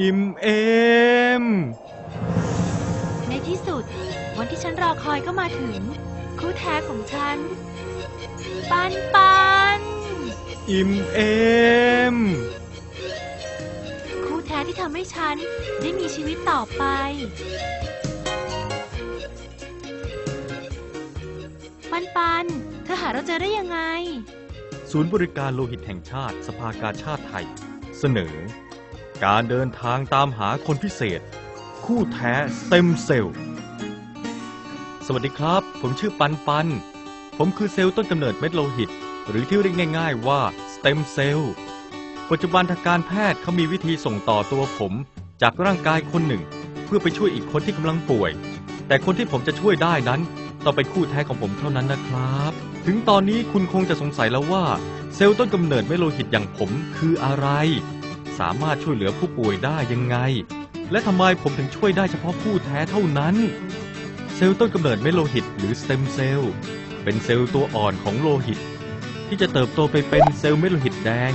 อิ่มเอม ในที่สุด วันที่ฉันรอคอยก็มาถึง คู่แท้ของฉัน ปันปัน อิ่มเอม คู่แท้ที่ทำให้ฉันได้มีชีวิตต่อไป ปันปัน เธอหาเราเจอได้ยังไง ศูนย์บริการโลหิตแห่งชาติสภากาชาติไทย เสนอ การเดินทางตามหาคนพิเศษ คู่แท้สเต็มเซลล์ สวัสดีครับ ผมชื่อปันปัน ผมคือเซลล์ต้นกำเนิดเม็ดโลหิต หรือที่เรียกง่าย ๆ ว่าสเต็มเซลล์ ปัจจุบันทางการแพทย์เขามีวิธีส่งต่อตัวผม จากร่างกายคนหนึ่ง เพื่อไปช่วยอีกคนที่กำลังป่วย แต่คนที่ผมจะช่วยได้นั้นต้องเป็นคู่แท้ของผมเท่านั้นนะครับ ถึงตอนนี้คุณคงจะสงสัยแล้วว่า เซลล์ต้นกำเนิดเม็ดโลหิตอย่างผมคืออะไร สามารถช่วยเหลือผู้ป่วยได้ยังไง และทำไมผมถึงช่วยได้เฉพาะผู้แท้เท่านั้น เซลล์ต้นกำเนิดเม็ดโลหิตหรือสเต็มเซลล์เป็นเซลล์ตัวอ่อนของโลหิต ที่จะเติบโตไปเป็นเซลล์เม็ดโลหิตแดง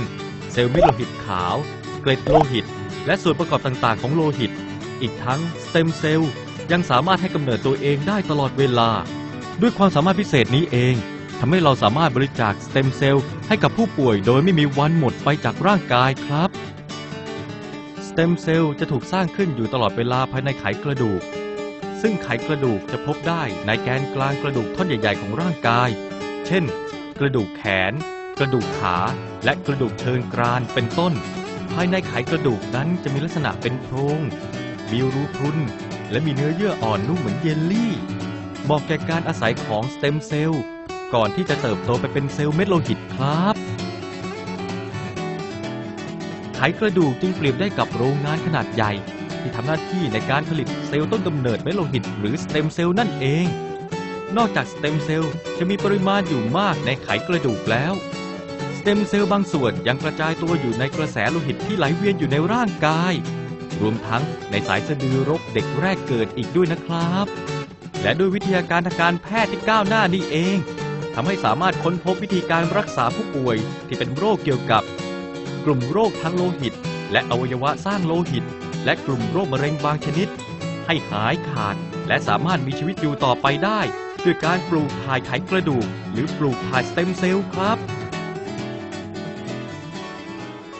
เซลล์เม็ดโลหิตขาว เกล็ดโลหิต และส่วนประกอบต่างๆ ของโลหิต อีกทั้งสเต็มเซลล์ยังสามารถให้กำเนิดตัวเองได้ตลอดเวลา ด้วยความสามารถพิเศษนี้เองทำให้เราสามารถบริจาคสเต็มเซลล์ให้กับผู้ป่วยโดยไม่มีวันหมดไปจากร่างกายครับ สเต็มเซลล์จะถูกสร้างขึ้นอยู่ตลอดเวลาภายในไขกระดูก ซึ่งไขกระดูกจะพบได้ในแกนกลางกระดูกท่อนใหญ่ ๆ ของร่างกาย เช่น กระดูกแขน กระดูกขา และกระดูกเชิงกรานเป็นต้น ภายในไขกระดูกนั้นจะมีลักษณะเป็นโพรง มีรูพรุน และมีเนื้อเยื่ออ่อนนุ่มเหมือนเยลลี่เหมาะแก่การอาศัยของสเต็มเซลล์ก่อนที่จะเติบโตไปเป็นเซลล์เม็ดโลหิตครับ ไขกระดูกจึงเปรียบได้กับโรงงานขนาดใหญ่ ที่ทำหน้าที่ในการผลิตเซลล์ต้นกำเนิดเม็ดโลหิต หรือสเต็มเซลล์นั่นเอง นอกจากสเต็มเซลล์จะมีปริมาณอยู่มากในไขกระดูกแล้ว สเต็มเซลล์บางส่วนยังกระจายตัวอยู่ในกระแสโลหิตที่ไหลเวียนอยู่ในร่างกาย รวมทั้งในสายสะดือรกเด็กแรกเกิดอีกด้วยนะครับ และด้วยวิทยาการทางการแพทย์ที่ก้าวหน้านี่เองทำให้สามารถค้นพบวิธีการรักษาผู้ป่วยที่เป็นโรคเกี่ยวกับ กลุ่มโรคทางโลหิต และอวัยวะสร้างโลหิต และกลุ่มโรคมะเร็งบางชนิด ให้หายขาด และสามารถมีชีวิตอยู่ต่อไปได้ด้วยการปลูกถ่ายไขกระดูก หรือปลูกถ่ายสเต็มเซลล์ครับ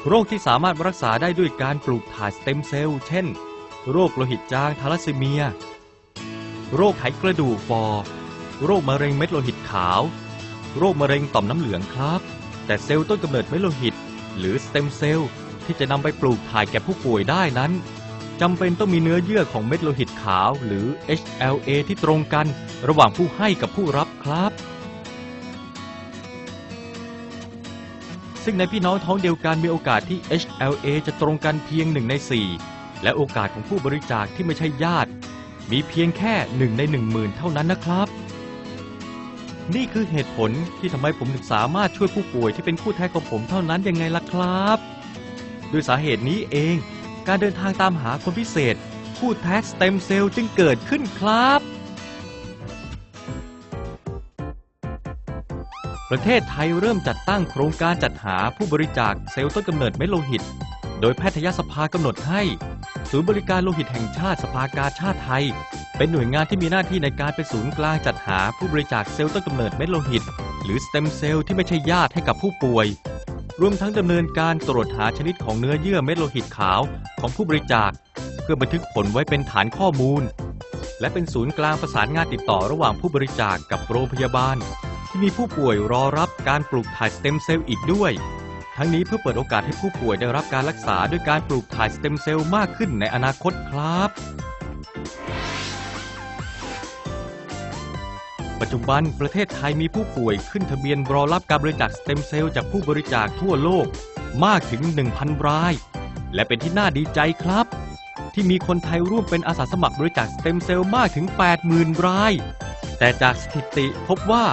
โรคที่สามารถรักษาได้ด้วยการปลูกถ่ายสเต็มเซลล์เช่น โรคโลหิตจางทาลัสซีเมีย โรคไขกระดูกฟอโรคมะเร็งเม็ดโลหิตขาว โรคมะเร็งต่อมน้ำเหลืองครับ แต่เซลล์ต้นกำเนิดเม็ดโลหิต หรือสเต็มเซลล์ที่จะนำไปปลูกถ่ายแก่ผู้ป่วยได้นั้นจำเป็นต้องมีเนื้อเยื่อของเม็ดโลหิตขาวหรือ HLA ที่ตรงกันระหว่างผู้ให้กับผู้รับครับ ซึ่งในพี่น้องท้องเดียวกันมีโอกาสที่ HLA จะตรงกันเพียงหนึ่งใน 4 และโอกาสของผู้บริจาคที่ไม่ใช่ญาติ มีเพียงแค่หนึ่งในหนึ่งหมื่นเท่านั้นนะครับ นี่คือเหตุผลที่ทำไมผมถึงสามารถช่วยผู้ป่วยที่เป็นคู่แท้ของผมเท่านั้นยังไงล่ะครับด้วยสาเหตุนี้เอง การเดินทางตามหาคนพิเศษ คู่แท้สเต็มเซลล์จึงเกิดขึ้นครับ ประเทศไทยเริ่มจัดตั้งโครงการจัดหาผู้บริจาคเซลล์ต้นกำเนิดเม็ดโลหิต โดยแพทยสภากำหนดให้ ศูนย์บริการโลหิตแห่งชาติสภากาชาติไทย เป็นหน่วยงานที่มีหน้าที่ในการเป็นศูนย์กลางจัดหาผู้บริจาคเซลล์ต้นกำเนิดเม็ดโลหิต หรือสเต็มเซลล์ที่ไม่ใช่ญาติให้กับผู้ป่วย รวมทั้งดำเนินการตรวจหาชนิดของเนื้อเยื่อเม็ดโลหิตขาวของผู้บริจาค เพื่อบันทึกผลไว้เป็นฐานข้อมูล และเป็นศูนย์กลางประสานงานติดต่อระหว่างผู้บริจาคกับโรงพยาบาล ที่มีผู้ป่วยรอรับการปลูกถ่ายสเต็มเซลล์อีกด้วยทั้งนี้เพื่อเปิดโอกาสให้ผู้ป่วยได้รับการรักษาด้วยการปลูกถ่ายสเต็มเซลล์มากขึ้นในอนาคตครับ ปัจจุบันประเทศไทยมีผู้ป่วยขึ้นทะเบียนรอรับการบริจาคสเต็มเซลล์จากผู้บริจาคทั่วโลกมากถึง 1,000 ราย และเป็นที่น่าดีใจครับ ที่มีคนไทยร่วมเป็นอาสาสมัครบริจาคสเต็มเซลล์มากถึง 80,000 ราย แต่จากสถิติพบว่า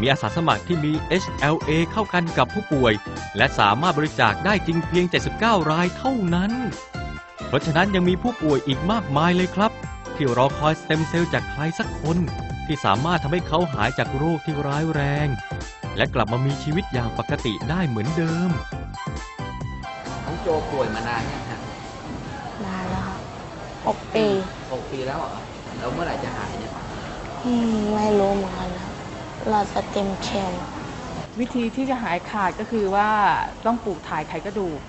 มีอาสาสมัครที่มี HLA เข้ากันกับผู้ป่วย และสามารถบริจาคได้จริงเพียง 79 รายเท่านั้น เพราะฉะนั้นยังมีผู้ป่วยอีกมากมายเลยครับ ที่รอคอยสเต็มเซลล์จากใครสักคน ที่สามารถทำให้เขาหายจากโรคที่ร้ายแรง และกลับมามีชีวิตอย่างปกติได้เหมือนเดิม น้องโจป่วยมานานยังฮะนานหกปี หกปีแล้วเหรอแล้วเมื่อไหร่จะหายเนี่ย อืมไม่รู้เหมือนกันครับเราจะเต็มเชลวิธีที่จะหายขาดก็คือว่าต้องปลูกถ่ายไขกระดูก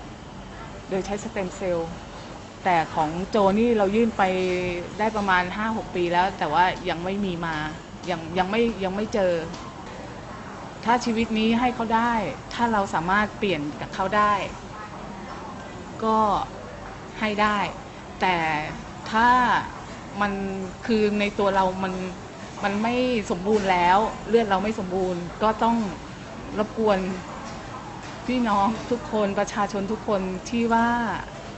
โดยใช้สเต็มเซลล์ แต่ของโจนี่เรายื่นไปได้ประมาณ 5-6 ปีแล้ว แต่ว่ายังไม่มีมา ยังยังไม่ยังไม่เจอ ถ้าชีวิตนี้ให้เขาได้ ถ้าเราสามารถเปลี่ยนกับเขาได้ ก็ให้ได้ แต่ถ้ามันคือในตัวเรามันมันไม่สมบูรณ์แล้ว เลือดเราไม่สมบูรณ์ ก็ต้องรบกวนพี่น้องทุกคนประชาชนทุกคนที่ว่า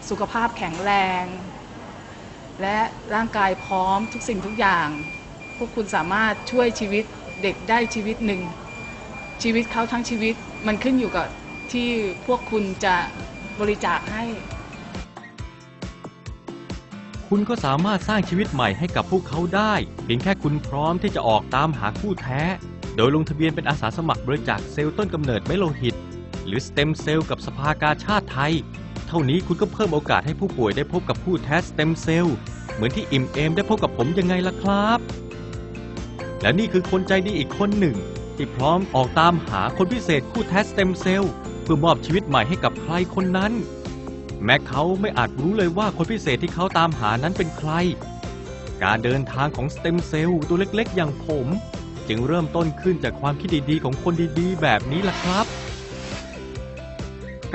สุขภาพแข็งแรง และร่างกายพร้อมทุกสิ่งทุกอย่าง พวกคุณสามารถช่วยชีวิตเด็กได้ชีวิตหนึ่ง ชีวิตเขาทั้งชีวิตมันขึ้นอยู่กับที่พวกคุณจะบริจาคให้ คุณก็สามารถสร้างชีวิตใหม่ให้กับพวกเขาได้เพียงแค่คุณพร้อมที่จะออกตามหาคู่แท้ โดยลงทะเบียนเป็นอาสาสมัครบริจาคเซลล์ต้นกำเนิดเม็ดโลหิต หรือสเต็มเซลล์กับสภากาชาติไทย ท่านี้คุณก็เพิ่มโอกาสให้ผู้ป่วยได้พบกับผู้แทสเต็มเซลล์ เหมือนที่อิ่มเอมได้พบกับผมยังไงล่ะครับ และนี่คือคนใจดีอีกคนหนึ่ง ที่พร้อมออกตามหาคนพิเศษคู่แทสเต็มเซลล์ เพื่อมอบชีวิตใหม่ให้กับใครคนนั้น แม้เขาไม่อาจรู้เลยว่าคนพิเศษที่เขาตามหานั้นเป็นใคร การเดินทางของสเต็มเซลล์ตัวเล็กๆ อย่างผม จึงเริ่มต้นขึ้นจากความคิดดีๆของคนดีๆ แบบนี้ล่ะครับ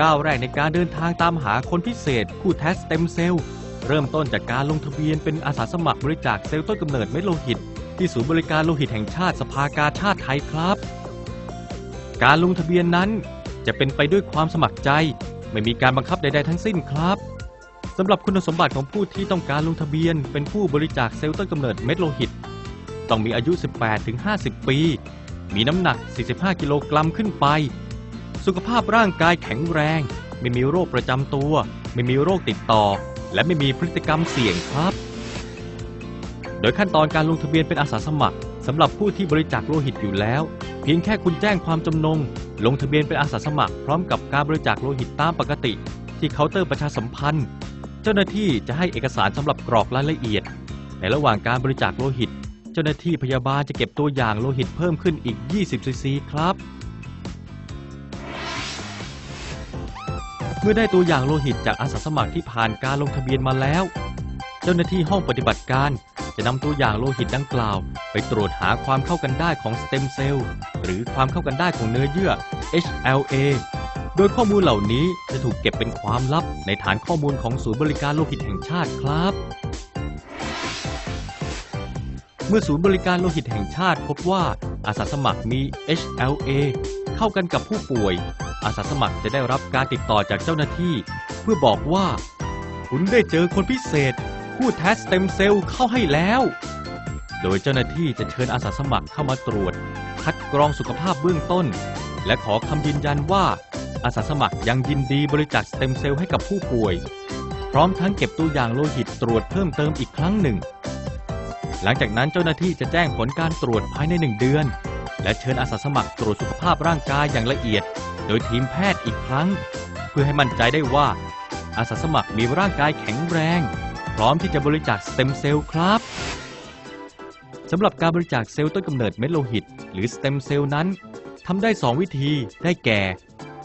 ก้าวแรกในการเดินทางตามหาคนพิเศษ ผู้แทสเต็มเซลล์เริ่มต้นจากการลงทะเบียนเป็นอาสาสมัครบริจาคเซลล์ต้นกำเนิดเม็ดโลหิต ที่ศูนย์บริการโลหิตแห่งชาติสภากาชาติไทยครับ การลงทะเบียนนั้น จะเป็นไปด้วยความสมัครใจ ไม่มีการบังคับใด ๆ ทั้งสิ้นครับสำหรับคุณสมบัติของผู้ที่ต้องการลงทะเบียน เป็นผู้บริจาคเซลล์ต้นกำเนิดเม็ดโลหิต ต้องมีอายุ 18-50 ปี มีน้ำหนัก 45 กิโลกรัมขึ้นไป สุขภาพร่างกายแข็งแรง ไม่มีโรคประจำตัว ไม่มีโรคติดต่อ และไม่มีพฤติกรรมเสี่ยงครับ โดยขั้นตอนการลงทะเบียนเป็นอาสาสมัครสำหรับผู้ที่บริจาคโลหิตอยู่แล้ว เพียงแค่คุณแจ้งความจำนง ลงทะเบียนเป็นอาสาสมัคร พร้อมกับการบริจาคโลหิตตามปกติ ที่เคาน์เตอร์ประชาสัมพันธ์ เจ้าหน้าที่จะให้เอกสารสำหรับกรอกรายละเอียด ในระหว่างการบริจาคโลหิต เจ้าหน้าที่พยาบาลจะเก็บตัวอย่างโลหิตเพิ่มขึ้นอีก 20ซีซีครับ เมื่อได้ตัวอย่างโลหิตจากอาสาสมัครที่ผ่านการลงทะเบียนมาแล้ว เจ้าหน้าที่ห้องปฏิบัติการจะนำตัวอย่างโลหิตดังกล่าว ไปตรวจหาความเข้ากันได้ของสเต็มเซลล์หรือความเข้ากันได้ของเนื้อเยื่อ HLA โดยข้อมูลเหล่านี้จะถูกเก็บเป็นความลับในฐานข้อมูลของศูนย์บริการโลหิตแห่งชาติครับ เมื่อศูนย์บริการโลหิตแห่งชาติพบว่าอาสาสมัครมี HLA เข้ากันกับผู้ป่วย อาสาสมัครจะได้รับการติดต่อจากเจ้าหน้าที่ เพื่อบอกว่า คุณได้เจอคนพิเศษ ผู้แทสสเต็มเซลล์เข้าให้แล้ว โดยเจ้าหน้าที่จะเชิญอาสาสมัครเข้ามาตรวจ คัดกรองสุขภาพเบื้องต้น และขอคำยืนยันว่า อาสาสมัครยังยินดีบริจาคสเต็มเซลล์ให้กับผู้ป่วย พร้อมทั้งเก็บตัวอย่างโลหิตตรวจเพิ่มเติมอีกครั้งหนึ่ง หลังจากนั้นเจ้าหน้าที่จะแจ้งผลการตรวจภายในหนึ่งเดือนและเชิญอาสาสมัครตรวจสุขภาพร่างกายอย่างละเอียด โดยทีมแพทย์อีกครั้ง เพื่อให้มั่นใจได้ว่า อาสาสมัครมีร่างกายแข็งแรง พร้อมที่จะบริจาคสเต็มเซลล์ครับสำหรับการบริจาคเซลล์ต้นกำเนิดเม็ดโลหิต หรือสเต็มเซลล์นั้นทำได้ 2 วิธีได้แก่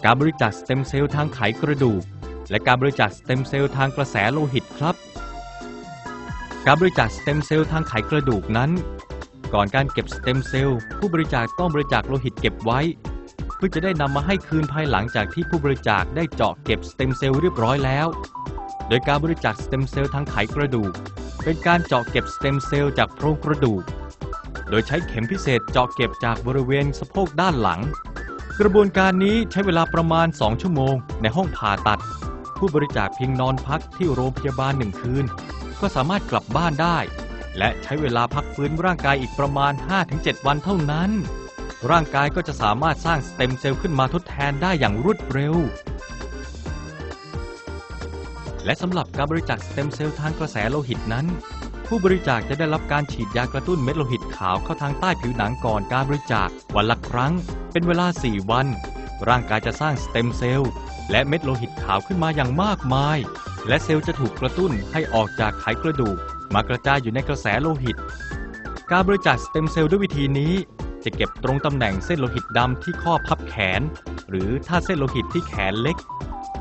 การบริจาคสเต็มเซลล์ทางไขกระดูก และการบริจาคสเต็มเซลล์ทางกระแสโลหิตครับ การบริจาคสเต็มเซลล์ทางไขกระดูกนั้น ก่อนการเก็บสเต็มเซลล์ผู้บริจาคต้องบริจาคโลหิตเก็บไว้ พื่อจะได้นำมาให้คืนภายหลังจากที่ผู้บริจาคได้เจาะเก็บสเต็มเซลล์เรียบร้อยแล้ว โดยการบริจาคสเต็มเซลล์ทางไขกระดูก เป็นการเจาะเก็บสเต็มเซลล์จากโครงกระดูก โดยใช้เข็มพิเศษเจาะเก็บจากบริเวณสะโพกด้านหลัง กระบวนการนี้ใช้เวลาประมาณ 2 ชั่วโมง ในห้องผ่าตัด ผู้บริจาคเพียงนอนพักที่โรงพยาบาลหนึ่งคืน ก็สามารถกลับบ้านได้ และใช้เวลาพักฟื้นร่างกายอีกประมาณ 5-7 วันเท่านั้น ร่างกายก็จะสามารถสร้างสเต็มเซลล์ขึ้นมาทดแทนได้อย่างรวดเร็ว และสำหรับการบริจาคสเต็มเซลล์ทางกระแสโลหิตนั้น ผู้บริจาคจะได้รับการฉีดยากระตุ้นเม็ดโลหิตขาวเข้าทางใต้ผิวหนังก่อนการบริจาควันละครั้ง เป็นเวลา 4 วัน ร่างกายจะสร้างสเต็มเซลล์และเม็ดโลหิตขาวขึ้นมาอย่างมากมาย และเซลล์จะถูกกระตุ้นให้ออกจากไขกระดูกมากระจายอยู่ในกระแสโลหิต การบริจาคสเต็มเซลล์ด้วยวิธีนี้ จะเก็บตรงตำแหน่งเส้นโลหิตดำที่ข้อพับแขน หรือถ้าเส้นโลหิตที่แขนเล็ก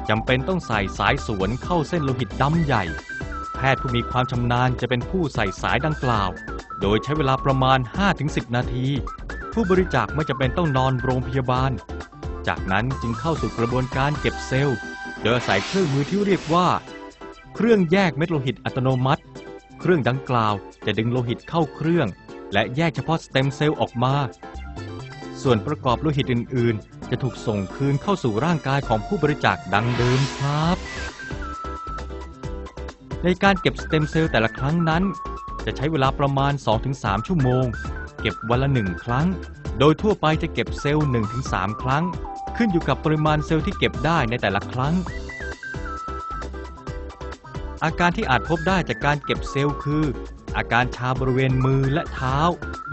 จำเป็นต้องใส่สายสวนเข้าเส้นโลหิตดำใหญ่ แพทย์ผู้มีความชำนาญจะเป็นผู้ใส่สายดังกล่าว โดยใช้เวลาประมาณ 5-10 นาที ผู้บริจาคไม่จำเป็นต้องนอนโรงพยาบาล จากนั้นจึงเข้าสู่กระบวนการเก็บเซลล์ โดยอาศัยเครื่องมือที่เรียกว่า เครื่องแยกเม็ดโลหิตอัตโนมัติ เครื่องดังกล่าวจะดึงโลหิตเข้าเครื่อง และแยกเฉพาะสเต็มเซลล์ออกมา ส่วนประกอบโลหิตอื่น ๆ จะถูกส่งคืนเข้าสู่ร่างกายของผู้บริจาคดังเดิมครับ ในการเก็บสเต็มเซลล์แต่ละครั้งนั้น จะใช้เวลาประมาณ 2-3 ชั่วโมง เก็บวันละหนึ่งครั้ง โดยทั่วไปจะเก็บเซลล์ 1-3 ครั้ง ขึ้นอยู่กับปริมาณเซลล์ที่เก็บได้ในแต่ละครั้งอาการที่อาจพบได้จากการเก็บเซลล์คือ อาการชาบริเวณมือและเท้า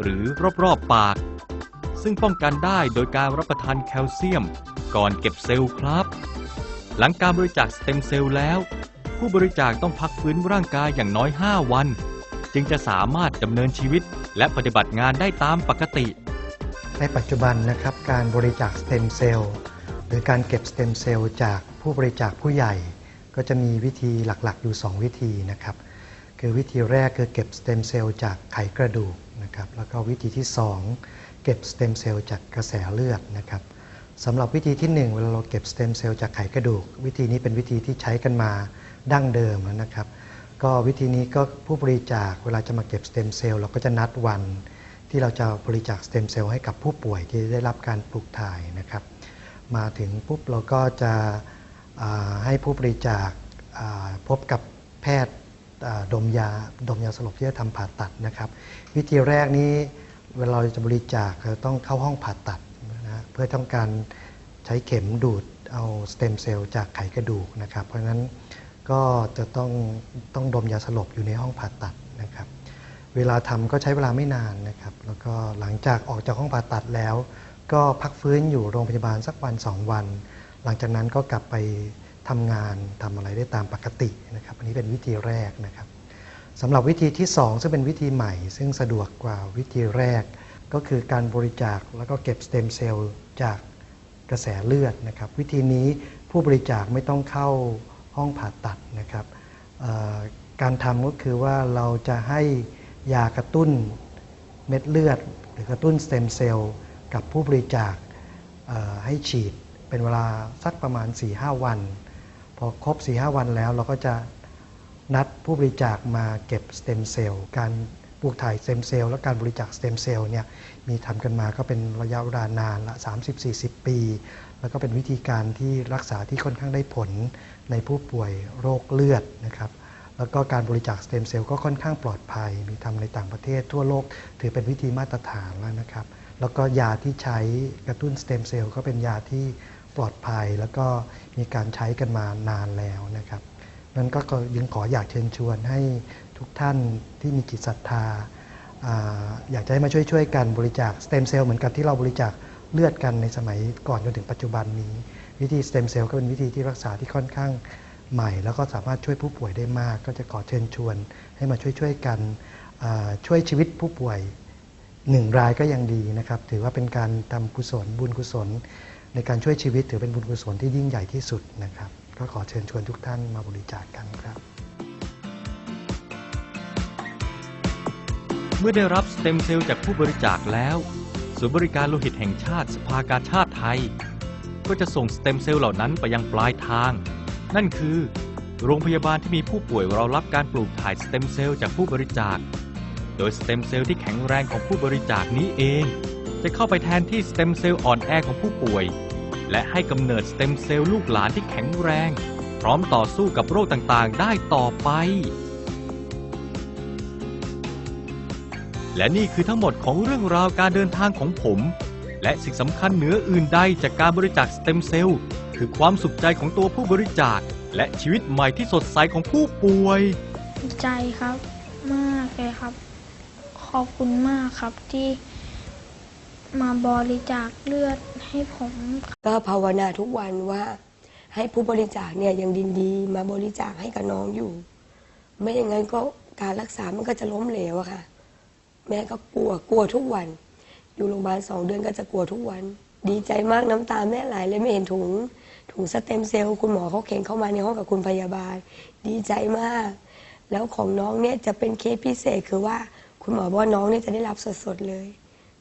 หรือรอบๆปาก ซึ่งป้องกันได้โดยการรับประทานแคลเซียม ก่อนเก็บเซลล์ครับ หลังการบริจาคสเต็มเซลล์แล้ว ผู้บริจาคต้องพักฟื้นร่างกายอย่างน้อย 5 วัน จึงจะสามารถดำเนินชีวิต และปฏิบัติงานได้ตามปกติ ในปัจจุบันนะครับการบริจาคสเต็มเซลล์หรือการเก็บสเต็มเซลล์จากผู้บริจาคผู้ใหญ่ ก็จะมีวิธีหลักๆ อยู่ 2 วิธีนะครับ คือวิธีแรกคือเก็บสเต็มเซลล์จากไขกระดูกนะครับแล้วก็วิธีที่ 2 เก็บสเต็มเซลล์จากกระแสเลือดนะครับสำหรับวิธีที่ 1 เวลาเราเก็บสเต็มเซลล์จากไขกระดูก วิธีนี้เป็นวิธีที่ใช้กันมาดั้งเดิมแล้วนะครับ ก็วิธีนี้ก็ผู้บริจาคเวลาจะมาเก็บสเต็มเซลล์เราก็จะนัดวัน ที่เราจะบริจาคสเต็มเซลล์ให้กับผู้ป่วยที่ได้รับการปลูกถ่ายนะครับ มาถึงปุ๊บเราก็จะให้ผู้บริจาคพบกับแพทย์ ดมยาดมยาสลบที่จะทำผ่าตัดนะครับ วิธีแรกนี้เวลาเราจะบริจาคเราต้องเข้าห้องผ่าตัดนะเพื่อต้องการใช้เข็มดูดเอาสเต็มเซลล์จากไขกระดูกนะครับ เพราะฉะนั้นก็จะต้องต้องดมยาสลบอยู่ในห้องผ่าตัดนะครับ เวลาทำก็ใช้เวลาไม่นานนะครับ แล้วก็หลังจากออกจากห้องผ่าตัดแล้ว ก็พักฟื้นอยู่โรงพยาบาลสักวัน 2 วัน หลังจากนั้นก็กลับไป ทำงานทำอะไรได้ตามปกตินะครับ อันนี้เป็นวิธีแรกนะครับสำหรับวิธีที่ 2 ซึ่งเป็นวิธีใหม่ ซึ่งสะดวกกว่าวิธีแรก ก็คือการบริจาคแล้วก็เก็บสเต็มเซลล์จากกระแสเลือดนะครับ วิธีนี้ผู้บริจาคไม่ต้องเข้าห้องผ่าตัดนะครับการทำก็คือว่าเราจะให้ยากระตุ้นเม็ดเลือด หรือกระตุ้นสเต็มเซลล์กับผู้บริจาคให้ฉีดเป็นเวลาสักประมาณ 4-5 วัน พอครบ4-5วันแล้วเราก็จะนัดผู้บริจาคมาเก็บสเต็มเซลล์การปลูกถ่ายสเต็มเซลล์และการบริจาคสเต็มเซลล์เนี่ยมีทำกันมาก็เป็นระยะเวลานานละ 30-40 ปี แล้วก็เป็นวิธีการที่รักษาที่ค่อนข้างได้ผลในผู้ป่วยโรคเลือดนะครับแล้วก็การบริจาคสเต็มเซลล์ก็ค่อนข้างปลอดภัย มีทำในต่างประเทศทั่วโลกถือเป็นวิธีมาตรฐานแล้วนะครับ แล้วก็ยาที่ใช้กระตุ้นสเต็มเซลล์ก็เป็นยาที่ ปลอดภัย แล้วก็มีการใช้กันมานานแล้วนะครับนั้นก็ยังขออยากเชิญชวนให้ทุกท่านที่มีจิตศรัทธาอยากจะให้มาช่วยๆกันบริจาคสเต็มเซลล์เหมือนกับที่เราบริจาคเลือดกันในสมัยก่อนจนถึงปัจจุบันนี้ วิธีสเต็มเซลล์ก็เป็นวิธีที่รักษาที่ค่อนข้างใหม่ แล้วก็สามารถช่วยผู้ป่วยได้มาก ก็จะขอเชิญชวน ให้มาช่วยๆกันช่วยชีวิตผู้ป่วยหนึ่งรายก็ยังดีนะครับ ถือว่าเป็นการทำกุศลบุญกุศล ในการช่วยชีวิตถือเป็นบุญกุศลที่ยิ่งใหญ่ที่สุดนะครับ ก็ขอเชิญชวนทุกท่านมาบริจาคกันครับ เมื่อได้รับสเต็มเซลล์จากผู้บริจาคแล้วศูนย์บริการโลหิตแห่งชาติสภากาชาติไทย ก็จะส่งสเต็มเซลล์เหล่านั้นไปยังปลายทาง นั่นคือ โรงพยาบาลที่มีผู้ป่วยรอรับการปลูกถ่ายสเต็มเซลล์จากผู้บริจาค โดยสเต็มเซลล์ที่แข็งแรงของผู้บริจาคนี้เอง จะเข้าไปแทนที่สเต็มเซลล์อ่อนแอของผู้ป่วย และให้กำเนิดสเต็มเซลล์ลูกหลานที่แข็งแรง พร้อมต่อสู้กับโรคต่างๆ ได้ต่อไป และนี่คือทั้งหมดของเรื่องราวการเดินทางของผม และสิ่งสำคัญเหนืออื่นใดจากการบริจาคสเต็มเซลล์คือความสุขใจของตัวผู้บริจาค และชีวิตใหม่ที่สดใสของผู้ป่วยใจครับ มากเลยครับ ขอบคุณมากครับที่ มาบริจาคเลือดให้ผมก็ภาวนาทุกวันว่า ให้ผู้บริจาคเนี่ยยังดินดีมาบริจาคให้กับน้องอยู่ ไม่อย่างนั้นก็การรักษามันก็จะล้มเหลวอะค่ะ แม่ก็กลัวกลัวทุกวัน อยู่โรงพยาบาลสองเดือนก็จะกลัวทุกวัน ดีใจมากน้ำตาแม่ไหลเลยไม่เห็นถุง ถุงสเต็มเซลล์คุณหมอเขาเข็นเข้ามาในห้องกับคุณพยาบาล ดีใจมาก แล้วของน้องเนี่ยจะเป็นเคสพิเศษคือว่า คุณหมอบอกว่าน้องเนี่ยจะได้รับสดๆเลย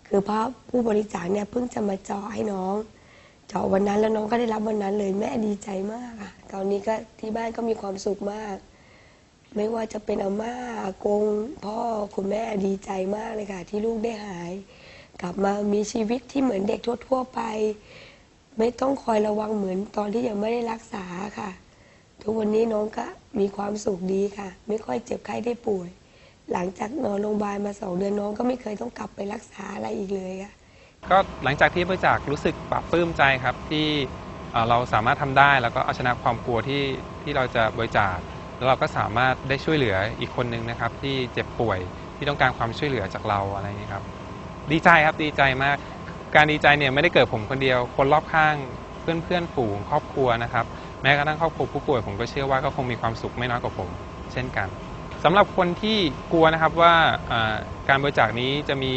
คือเพราะผู้บริจาคเนี่ยเพิ่งจะมาเจาะให้น้อง เจาะวันนั้นแล้วน้องก็ได้รับวันนั้นเลยแม่ดีใจมากค่ะตอนนี้ก็ที่บ้านก็มีความสุขมาก ไม่ว่าจะเป็นอาม่าอากงพ่อคุณแม่ดีใจมากเลยค่ะ ที่ลูกได้หาย กลับมามีชีวิตที่เหมือนเด็กทั่ว ๆ ไป ไม่ต้องคอยระวังเหมือนตอนที่ยังไม่ได้รักษาค่ะ ทุกวันนี้น้องก็มีความสุขดีค่ะ ไม่ค่อยเจ็บไข้ได้ป่วย หลังจากนอนโรงพยาบาลมาสองเดือนน้องก็ไม่เคยต้องกลับไปรักษาอะไรอีกเลยค่ะก็หลังจากที่บริจาครู้สึกปลาบปลื้มใจครับที่เราสามารถทำได้แล้วก็เอาชนะความกลัวที่ที่เราจะบริจาคแล้วเราก็สามารถได้ช่วยเหลืออีกคนนึงนะครับ ที่เจ็บป่วยที่ต้องการความช่วยเหลือจากเราอะไรอย่างนี้ครับ ดีใจครับดีใจมาก การดีใจเนี่ยไม่ได้เกิดผมคนเดียว คนรอบข้างเพื่อนเพื่อนๆฝูงครอบครัวนะครับ แม้กระทั่งครอบครัวผู้ป่วยผมก็เชื่อว่าก็คงมีความสุขไม่น้อยกว่าผม เช่นกัน สำหรับคนที่กลัวนะครับว่าการบริจาคนี้จะมี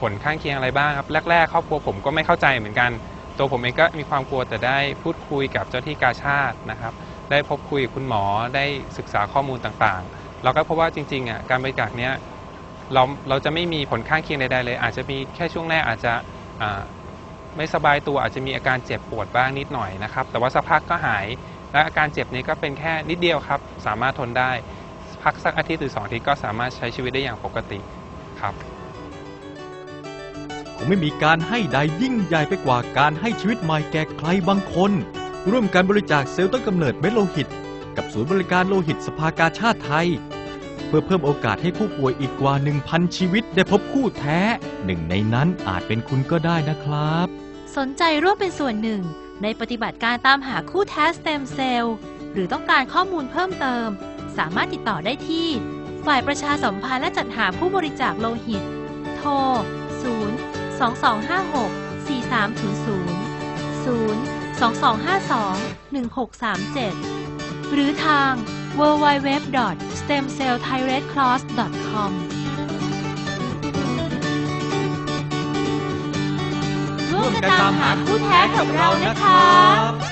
ผลข้างเคียงอะไรบ้างครับแรกๆครอบครัวผมก็ไม่เข้าใจเหมือนกัน ตัวผมเองก็มีความกลัวแต่ได้พูดคุยกับเจ้าที่กาชาตินะครับ ได้พบคุยกับคุณหมอได้ศึกษาข้อมูลต่างๆ เราก็พบว่าจริงๆอะการบริจาคเนี้ยเราเราจะไม่มีผลข้างเคียงใดๆเลย อาจจะมีแค่ช่วงแรกอาจจะไม่สบายตัวอาจจะมีอาการเจ็บปวดบ้างนิดหน่อยนะครับ แต่ว่าสักพักก็หายและอาการเจ็บนี้ก็เป็นแค่นิดเดียวครับ สามารถทนได้ พักสักอาทิตย์หรือสองอาทิตย์ก็สามารถใช้ชีวิตได้อย่างปกติครับคงไม่มีการให้ใดยิ่งใหญ่ไปกว่าการให้ชีวิตใหม่แก่ใครบางคน ร่วมการบริจาคเซลล์ต้นกำเนิดเม็ดโลหิต กับศูนย์บริการโลหิตสภากาชาติไทย เพื่อเพิ่มโอกาสให้ผู้ป่วยอีกกว่า 1,000 ชีวิตได้พบคู่แท้หนึ่งในนั้นอาจเป็นคุณก็ได้นะครับ สนใจร่วมเป็นส่วนหนึ่ง ในปฏิบัติการตามหาคู่แท้สเต็มเซลล์หรือต้องการข้อมูลเพิ่มเติม สามารถติดต่อได้ที่ ฝ่ายประชาสัมพันธ์และจัดหาผู้บริจาคโลหิต โทร 0 2256 4300 0 2252 1637 หรือทาง www.stemcellthairedcross.com ร่วมกันตามหาคู่แท้กับเรานะครับ